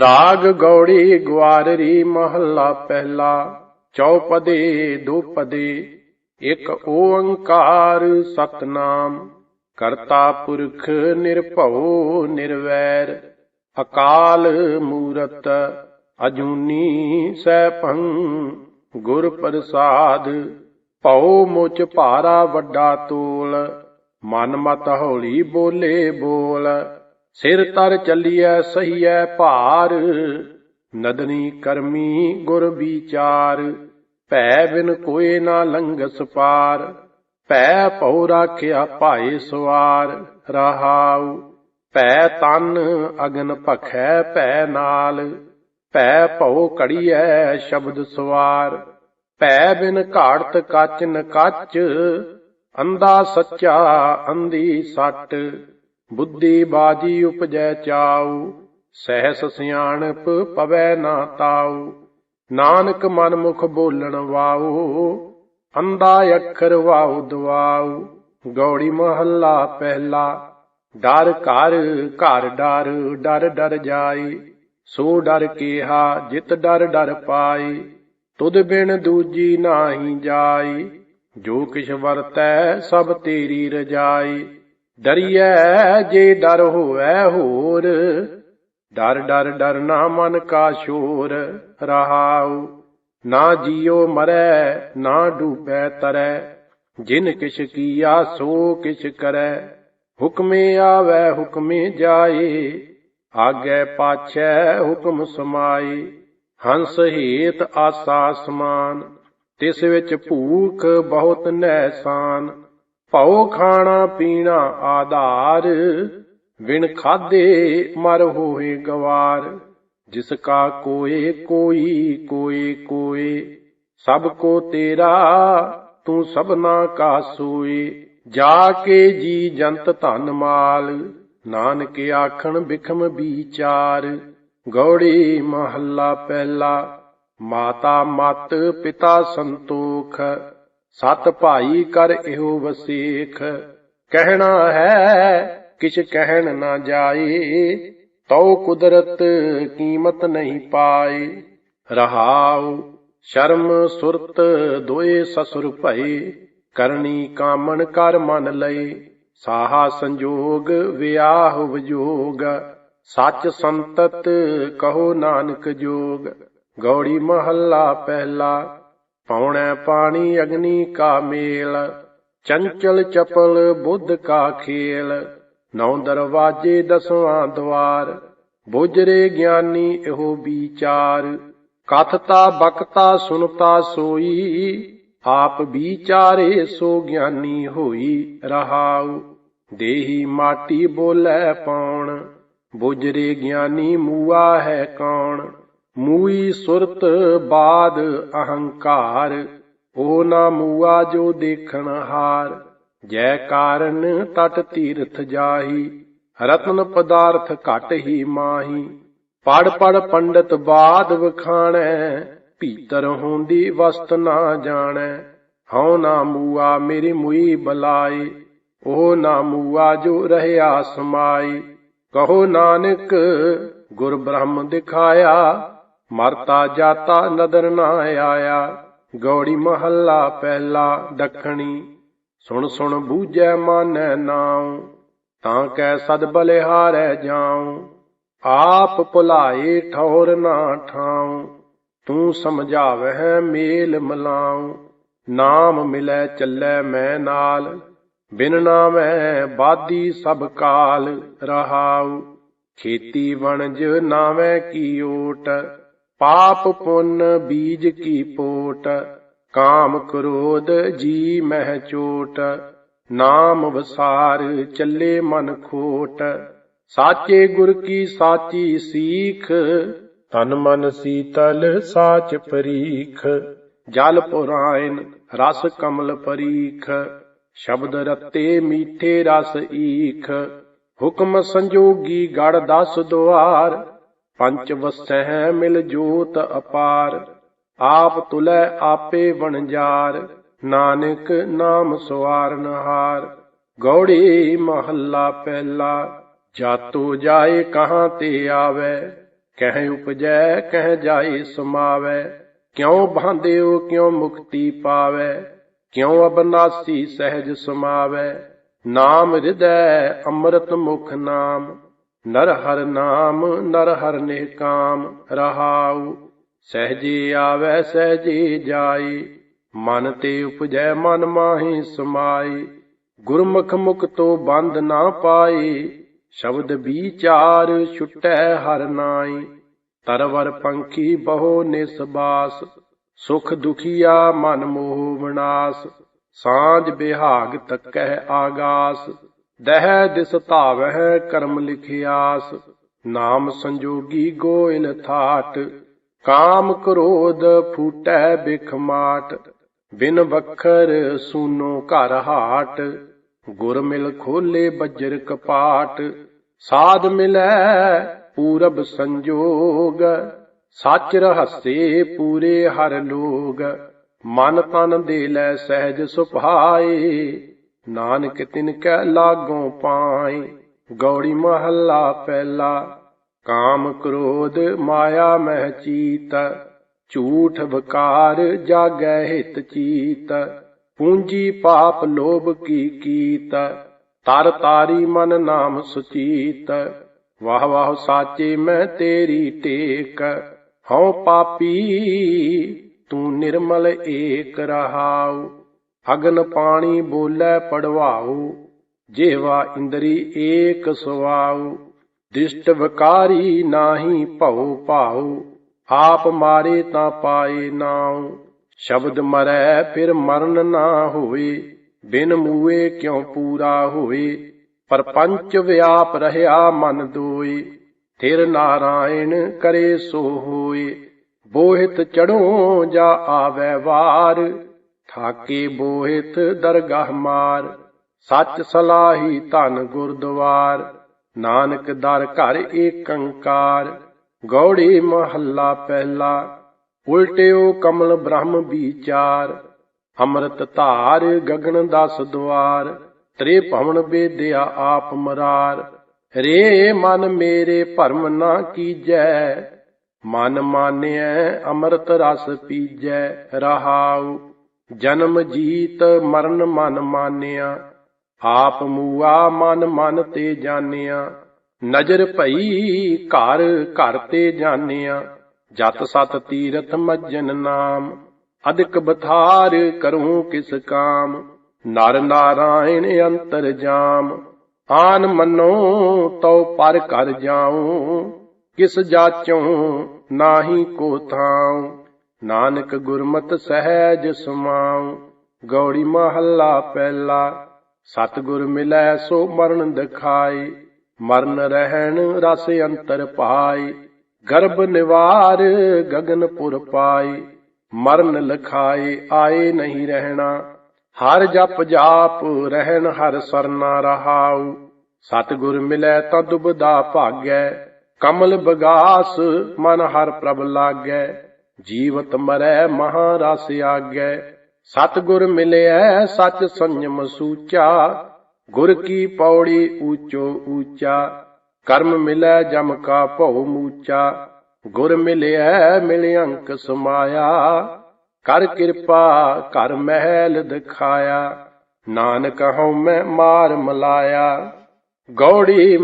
ਰਾਗ ਗੌੜੀ ਗਵਾਰਰੀ ਮਹੱਲਾ ਪਹਿਲਾ, ਚੌਪਦੇ ਦੁਪਦੇ, ਇੱਕ ਓੰਕਾਰ ਸਤਨਾਮ। ਕਰਤਾ ਪੁਰਖ ਨਿਰਭਉ ਨਿਰਵੈਰ, ਅਕਾਲ ਮੂਰਤ ਅਜੂਨੀ ਸੈਭੰ। ਗੁਰ ਪ੍ਰਸਾਦ ਭਉ ਮੁਚ ਭਾਰਾ ਵੱਡਾ ਤੋਲ, ਮਨ ਮਤ ਹੌਲੀ ਬੋਲੇ ਬੋਲ। ਸਿਰ ਤਰ ਚੱਲੀਐ, ਸਹੀਐ ਭਾਰ। ਨਦਨੀ ਕਰਮੀ ਗੁਰ ਵਿਚਾਰ, ਭੈ ਬਿਨ ਕੋਏ ਨਾ ਲੰਗਸ ਪਾਰ। ਭੈ ਭਉ ਰਾਖਿਆ ਭਾਏ ਸਵਾਰ, ਰਹਾਉ। ਭੈ ਤਨ ਅਗਨ ਭਖੈ ਭੈ ਨਾਲ। ਭੈ ਭਉ ਘੜੀਐ ਸ਼ਬਦ ਸਵਾਰ। ਭੈ ਬਿਨ ਘਾੜਤ ਕੱਚ ਨ ਕੱਚ, ਅੰਧਾ ਸੱਚਾ ਅੰਧੀ ਸੱਟ। ਬੁੱਧੀ ਬਾਜੀ ਉਪਜੈ ਚਾਉ, ਸਹਿਸ ਸਿਆਣਪ ਪਵੈ ਨਾ ਤਾਉ। ਨਾਨਕ ਮਨ ਮੁਖ ਬੋਲਣ ਵਾਉ ਅੰਦਾ ਅੱਖਰ ਵਾਉ ਦਵਾਉ। ਗੌੜੀ ਮਹੱਲਾ ਪਹਿਲਾ, ਡਰ ਘਰ ਘਰ ਡਰ ਡਰ ਡਰ ਜਾਈ। ਸੋ ਡਰ ਕੀਹਾ, ਜਿਤ ਡਰ ਡਰ ਪਾਈ। ਤੁਧ ਬਿਨ ਦੂਜੀ ਨਾਹੀ ਜਾਈ। ਜੋ ਕਿਛ ਵਰਤੈ ਸਭ ਤੇਰੀ ਰਜਾਈ। ਡਰੀਐ ਜੇ ਡਰ ਹੋਵੈ ਹੋਰ। ਡਰ ਡਰ ਡਰ ਨਾ ਮਨ ਕਾ ਸ਼ੋਰ ਰਹਾਉ। ਨਾ ਜੀਉ ਮਰੈ, ਨਾ ਡੂਬੈ ਤਰੈ। ਜਿਨ ਕਿਛ ਕੀਆ ਸੋ ਕਿਛ ਕਰੈ। ਹੁਕਮੇ ਆਵੈ, ਹੁਕਮੇ ਜਾਏ। ਆਗੇ ਪਾਛੈ, ਹੁਕਮ ਸਮਾਏ। ਹੰਸ ਹੇਤ ਆਸਾ ਸਮਾਨ। ਤਿਸ ਵਿੱਚ ਭੂਖ ਬਹੁਤ ਨਹਿਸਾਨ। ਭਉ ਖਾਣਾ ਪੀਣਾ ਆਧਾਰ ਵਿਣ ਖਾਦੇ ਮਰ ਹੋਏ ਗਵਾਰ। ਜਿਸ ਕਾ ਕੋਏ, ਕੋਈ, ਕੋਏ ਕੋਏ, ਸਭ ਕੋ ਤੇਰਾ, ਤੂੰ ਸਭਨਾ ਕਾ ਸੋਏ। ਜਾ ਕੇ ਜੀ ਜੰਤ ਧਨ ਮਾਲ, ਨਾਨਕ ਆਖਣ ਬਿਖਮ ਵਿਚਾਰ। ਗੌੜੀ ਮਹੱਲਾ ਪਹਿਲਾ, ਮਾਤਾ ਮਤ ਪਿਤਾ ਸੰਤੋਖ। ਸਤ ਭਾਈ ਕਰ ਇਹੋ ਵਸੇਖ। ਕਹਿਣਾ ਹੈ, ਕਿਛ ਕਹਿਣ ਨਾ ਜਾਏ, ਤਉ ਕੁਦਰਤ ਕੀਮਤ ਨਹੀਂ ਪਾਏ। ਰਹਾਉ, ਸ਼ਰਮ ਸੁਰਤ ਦੋਏ ਸਸੁਰ ਭਈ ਕਰਨੀ ਕਾਮਣ ਕਰ ਮਨ ਲਏ। ਸਾਹਾ ਸੰਜੋਗ, ਵਿਆਹ ਵਿਜੋਗ। ਸੱਚ ਸੰਤਤ ਕਹੋ ਨਾਨਕ ਜੋਗ। ਗੌੜੀ ਮਹੱਲਾ ਪਹਿਲਾ। ਪੌਣੈ ਪਾਣੀ ਅਗਨੀ ਕਾ ਮੇਲ, ਚੰਚਲ ਚਪਲ ਬੁੱਧ ਕਾ ਖੇਲ। ਨੌ ਦਰਵਾਜੇ ਦਸਵਾਂ ਦਵਾਰ ਬੁਜਰੇ ਗਿਆਨੀ ਇਹੋ ਵਿਚਾਰ। ਕਥਤਾ ਬਕਤਾ ਸੁਨਤਾ ਸੋਈ, ਆਪ ਵਿਚਾਰੇ ਸੋ ਗਿਆਨੀ ਹੋਈ ਰਹਾਉ। ਦੇਹੀ ਮਾਟੀ ਬੋਲੇ ਪੌਣ ਬੁਜਰੇ ਗਿਆਨੀ ਮੂਆ ਹੈ ਕੌਣ। ਮੂਈ ਸੁਰਤ ਬਾਦ ਅਹੰਕਾਰ ਉਹ ਨਾ ਮੂਆ ਜੋ ਦੇਖਣ ਹਾਰ। ਜੈ ਕਾਰਨ ਤਟ ਤੀਰਥ ਜਾਹੀ, ਰਤਨ ਪਦਾਰਥ ਘਟ ਹੀ ਮਾਹੀ। ਪੜ ਪੜ ਪੰਡਤ ਬਾਦ ਵਖਾਣੈ, ਭੀਤਰ ਹੁੰਦੀ ਵਸਤ ਨਾ ਜਾਣੈ। ਹਉ ਨਾ ਮੂਆ ਮੇਰੀ ਮੁਈ ਬਲਾਈ ਉਹ ਨਾ ਮੂਆ ਜੋ ਰਹਿਆ ਸਮਾਈ। ਕਹੋ ਨਾਨਕ, ਗੁਰ ਬ੍ਰਹਮ ਦਿਖਾਇਆ ਮਰਤਾ ਜਾਤਾ ਨਦਰ ਨਾ ਆਇਆ, ਗੌੜੀ ਮਹੱਲਾ ਪਹਿਲਾ ਦੱਖਣੀ। ਸੁਣ ਸੁਣ ਬੂਝੈ ਮਾਨੈ ਨਾਉ, ਤਾਂ ਕੈ ਸਦ ਬਲਿਹਾਰੈ ਜਾਉ। ਆਪ ਭੁਲਾਏ ਠੌਰ ਨਾ ਠਾਉ, ਤੂੰ ਸਮਝਾਵਹਿ ਮੇਲ ਮਲਾਉ। ਨਾਮ ਮਿਲੈ ਚੱਲੈ ਮੈਂ ਨਾਲ, ਬਿਨ ਨਾਮੈ ਬਾਦੀ ਸਭ ਕਾਲ ਰਹਾਉ। ਖੇਤੀ ਵਣਜ ਨਾਵੇਂ ਕੀ ਓਟ ਪਾਪ ਪੁੰਨ ਬੀਜ ਕੀ ਪੋਟ, ਕਾਮ ਕ੍ਰੋਧ ਜੀ ਮਹਿ ਚੋਟ, ਨਾਮ ਵਸਾਰ ਚੱਲੇ ਮਨ ਖੋਟ। ਸਾਚੇ ਗੁਰ ਕੀ ਸਾਚੀ ਸੀਖ ਤਨ ਮਨ ਸੀਤਲ ਸਾਚ ਪਰੀਖ। ਜਲ ਪੁਰਾਇਨ ਰਸ ਕਮਲ ਪਰੀਖ, ਸ਼ਬਦ ਰਤੇ ਮੀਠੇ ਰਸ ਈਖ। ਹੁਕਮ ਸੰਜੋਗੀ ਗੜ ਦਸ ਦੁਆਰ ਪੰਚ ਵਸਹਿ ਮਿਲ ਜੋਤ ਅਪਾਰ, ਆਪ ਤੁਲੈ ਆਪੇ ਵਣਜਾਰ ਨਾਨਕ ਨਾਮ ਸਵਾਰਨ ਹਾਰ ਗੌੜੀ ਮਹੱਲਾ ਪਹਿਲਾ, ਜਾਤੋ ਜਾਏ ਕਹਾਂ ਤੇ ਆਵੇ, ਕਹਿ ਉਪਜੈ ਕਹਿ ਜਾਏ ਸਮਾਵੈ। ਕਿਉ ਬਾਂਧਿਓ ਕਿਉ ਮੁਕਤੀ ਪਾਵੈ, ਕਿਉ ਅਬਨਾਸੀ ਸਹਿਜ ਸਮਾਵੈ। ਨਾਮ ਹਿਰਦੈ ਅੰਮ੍ਰਿਤ ਮੁਖ ਨਾਮ ਨਰ ਹਰ ਨਾਮ, ਨਰ ਹਰ ਨਿਹਕਾਮ ਰਹਾਉ, ਸਹਜੇ ਆਵੈ, ਸਹਜੇ ਜਾਈ, ਮਨ ਤੇ ਉਪਜੈ, ਮਨ ਮਾਹੀ ਸਮਾਈ, ਗੁਰਮੁਖ ਮੁਖ ਤੋਂ ਬੰਦ ਨਾ ਪਾਏ ਸ਼ਬਦ ਵਿਚਾਰ ਛੁਟੈ ਹਰ ਨਾਈ, ਤਰਵਰ ਪੰਖੀ ਬਹੁ ਨਿਸਬਾਸ ਸੁਖ ਦੁਖੀਆ ਮਨ ਮੋਹ ਵਿਨਾਸ਼, ਸਾਂਝ ਬਿਹਾਗ ਤਕੈ ਆਗਾਸ। ਦਹਿ ਦਿਸ ਧਾਵਹਿ ਕਰਮ ਲਿਖਿਆਸ, ਨਾਮ ਸੰਜੋਗੀ ਗੋਇਲ ਥਾਟ, ਕਾਮ ਕ੍ਰੋਧ ਫੂਟੈ ਬਿਖ ਮਾਟ, ਬਿਨ ਵਖਰ ਸੂਨੋ ਘਰ ਹਾਟ, ਗੁਰ ਮਿਲ ਖੋਲੇ ਬੱਜਰ ਕਪਾਟ, ਸਾਧ ਮਿਲੈ ਪੂਰਬ ਸੰਜੋਗ, ਸੱਚ ਰਹੱਸੇ ਪੂਰੇ ਹਰ ਲੋਗ, ਮਨ ਤਨ ਦੇ ਲੈ ਸਹਿਜ ਸੁਭਾਏ ਨਾਨਕ ਤਿਨ ਕੈ ਲਾਗੋਂ ਪਾਏ, ਗੌੜੀ ਮਹੱਲਾ ਪਹਿਲਾ। ਕਾਮ ਕ੍ਰੋਧ ਮਾਇਆ ਮਹਿ ਚੀਤ, ਝੂਠ ਵਕਾਰ ਜਾਗੈ ਹਿਤ ਚੀਤ। ਪੂੰਜੀ ਪਾਪ ਲੋਭ ਕੀ ਕੀਤ, ਤਰ ਤਾਰੀ ਮਨ ਨਾਮ ਸੁਚੀਤ। ਵਾਹ ਵਾਹ ਸਾਚੇ ਮੈਂ ਤੇਰੀ ਟੇਕ, ਹਉ ਪਾਪੀ ਤੂੰ ਨਿਰਮਲ ਏਕ ਰਹਾਉ। ਅਗਨ ਪਾਣੀ ਬੋਲੇ ਪੜਵਾਉ, ਜੇਵਾ ਇੰਦਰੀ ਏਕ ਸੁਆਉ, ਦਿਸ਼ਟ ਵਿਕਾਰੀ ਨਾਹੀ ਭਉ ਭਾਉ, ਆਪ ਮਾਰੇ ਤਾਂ ਪਾਏ ਨਾਉ, ਸ਼ਬਦ ਮਰੈ ਫਿਰ ਮਰਨ ਨਾ ਹੋਏ ਬਿਨ ਮੂਏ ਕਿਉ ਪੂਰਾ ਹੋਏ ਪਰਪੰਚ ਵਿਆਪ ਰਹਾ ਮਨ ਦੋਏ, ਥਿਰ ਨਾਰਾਇਣ ਕਰੇ ਸੋ ਹੋਏ, ਬੋਹਿਤ ਚੜੋ ਜਾ ਆਵੈ ਵਾਰ ਥਾਕੇ ਬੋਹਿਤ ਦਰਗਾਹ ਮਾਰ, ਸੱਚ ਸਲਾਹੀ ਧਨ ਗੁਰਦੁਆਰ, ਨਾਨਕ ਦਰ ਘਰ ਏਕੰਕਾਰ, ਗੌੜੀ ਮਹੱਲਾ ਪਹਿਲਾ, ਉਲਟਿਓ ਕਮਲ ਬ੍ਰਹਮ ਵਿਚਾਰ, ਅੰਮ੍ਰਿਤ ਧਾਰ ਗਗਨ ਦਸ ਦੁਆਰ ਤ੍ਰੇ ਭਵਨ ਬੇਦਿਆ ਆਪ ਮਰਾਰ, ਰੇ ਮਨ ਮੇਰੇ ਭਰਮ ਨਾ ਕੀਜੈ, ਮਨ ਮਾਨਿਐ ਅੰਮ੍ਰਿਤ ਰਸ ਪੀਜੈ ਰਹਾਉ। ਜਨਮ ਜੀਤ ਮਰਨ ਮਨ ਮਾਨਿਆ, ਆਪ ਮੂਆ ਮਨ ਮਨ ਤੇ ਜਾਣਿਆ, ਨਜ਼ਰ ਭਈ ਘਰ ਘਰ ਤੇ ਜਾਣਿਆ, ਜਤ ਸਤ ਤੀਰਥ ਮਜਨ ਨਾਮ ਅਦਿਕ ਬਥਾਰ ਕਰੂੰ ਕਿਸ ਕਾਮ, ਨਰ ਨਾਰਾਇਣ ਅੰਤਰ ਜਾਮ, ਆਨ ਮੰਨੋ ਤਉ ਪਰ ਕਰ ਜਾਉ, ਕਿਸ ਜਾਚੋਂ ਨਾਹੀ ਕੋ ਥਾਉ। ਨਾਨਕ ਗੁਰਮਤ ਸਹਿਜ ਸਮਾਉ, ਗੌੜੀ ਮਹੱਲਾ ਪਹਿਲਾ। ਸਤਿਗੁਰ ਮਿਲੈ ਸੋ ਮਰਨ ਦਿਖਾਈ, ਮਰਨ ਰਹਿਣ ਰਸ ਅੰਤਰ ਪਾਈ। ਗਰਭ ਨਿਵਾਰ ਗਗਨਪੁਰ ਪਾਈ, ਮਰਨ ਲਖਾਏ ਆਏ ਨਹੀਂ ਰਹਿਣਾ। ਹਰ ਜਪ ਜਾਪ ਰਹਿਣ ਹਰ ਸਰਨਾ ਰਹਾਉ। ਸਤਿਗੁਰ ਮਿਲੈ ਤਾਂ ਦੁਬਦਾ ਭਾਗੈ, ਕਮਲ ਬਗਾਸ ਮਨ ਹਰ ਪ੍ਰਭ ਲਾਗੈ। ਜੀਵਤ ਮਰੈ ਮਹਾਰਸ ਆਗੈ। ਸਤਿਗੁਰ ਮਿਲਿਆ ਸਚ ਸੰਜਮ ਸੂਚਾ। ਗੁਰ ਕੀ ਪੌੜੀ ਊਚੋ ਊਚਾ। ਕਰਮ ਮਿਲੈ ਜਮ ਕਾ ਭਉ ਮੂਚਾ। ਗੁਰ ਮਿਲਿਆ ਮਿਲ ਅੰਕ ਸਮਾਇਆ। ਕਰ ਕਿਰਪਾ ਕਰ ਮਹਿਲ ਦਿਖਾਇਆ। ਨਾਨਕ ਹਉ ਮੈਂ ਮਾਰ ਮਲਾਇਆ। ਗੌੜੀ